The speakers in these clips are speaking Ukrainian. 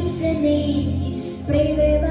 пшениці, прививає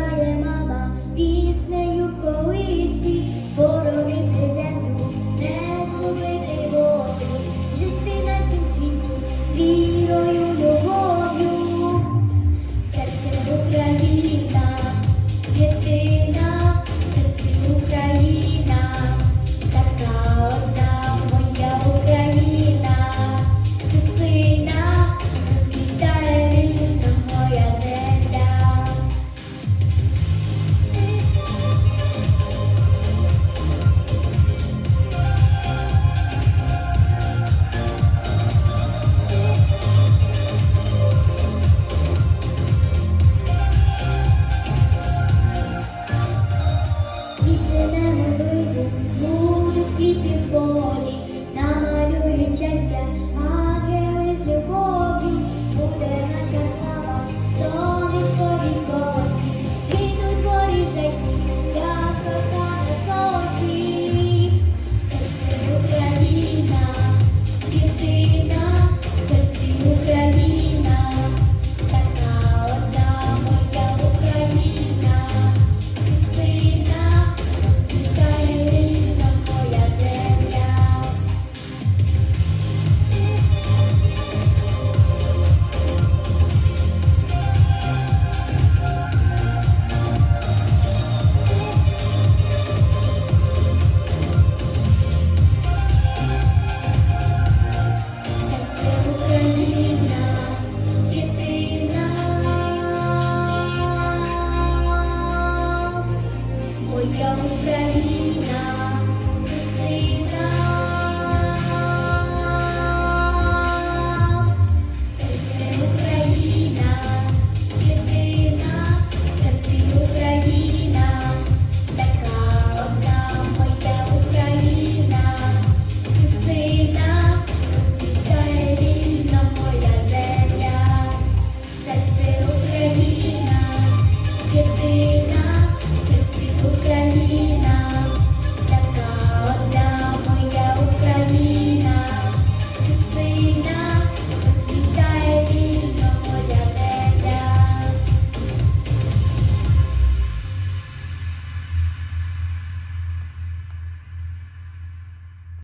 квіти в полі намалюють щастя.